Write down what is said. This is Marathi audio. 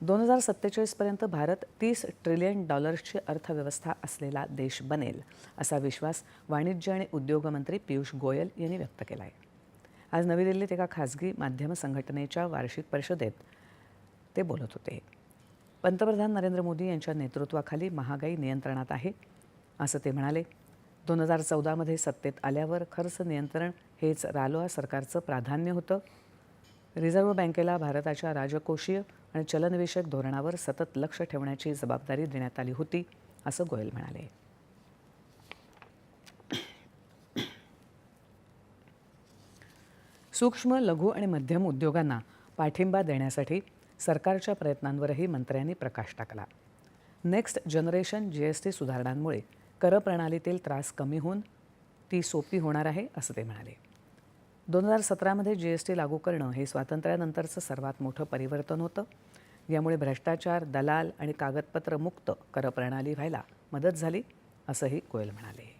दोन हजार सत्तेचाळीसपर्यंत भारत तीस ट्रिलियन डॉलर्सची अर्थव्यवस्था असलेला देश बनेल असा विश्वास वाणिज्य आणि उद्योगमंत्री पियुष गोयल यांनी व्यक्त केला आहे आज नवी दिल्लीत एका खासगी माध्यम संघटनेच्या वार्षिक परिषदेत ते बोलत होते. पंतप्रधान नरेंद्र मोदी यांच्या नेतृत्वाखाली महागाई नियंत्रणात आहे असं ते म्हणाले. दोन हजार चौदामध्ये सत्तेत आल्यावर खर्च नियंत्रण हेच रालोआ सरकारचं प्राधान्य होतं. रिझर्व्ह बँकेला भारताच्या राजकोषीय आणि चलनविषयक धोरणावर सतत लक्ष ठेवण्याची जबाबदारी देण्यात आली होती असं गोयल म्हणाले. सूक्ष्म लघु आणि मध्यम उद्योगांना पाठिंबा देण्यासाठी सरकारच्या प्रयत्नांवरही मंत्र्यांनी प्रकाश टाकला. Next generation G S T सुधारणांमुळे करप्रणालीतील त्रास कमी होऊन ती सोपी होणार आहे असं ते म्हणाले. दोन हजार सतरामध्ये जी एस टी लागू करणं हे स्वातंत्र्यानंतरचं सर्वात मोठं परिवर्तन होतं. यामुळे भ्रष्टाचार दलाल आणि कागदपत्र मुक्त करप्रणाली व्हायला मदत झाली असंही गोयल म्हणाले.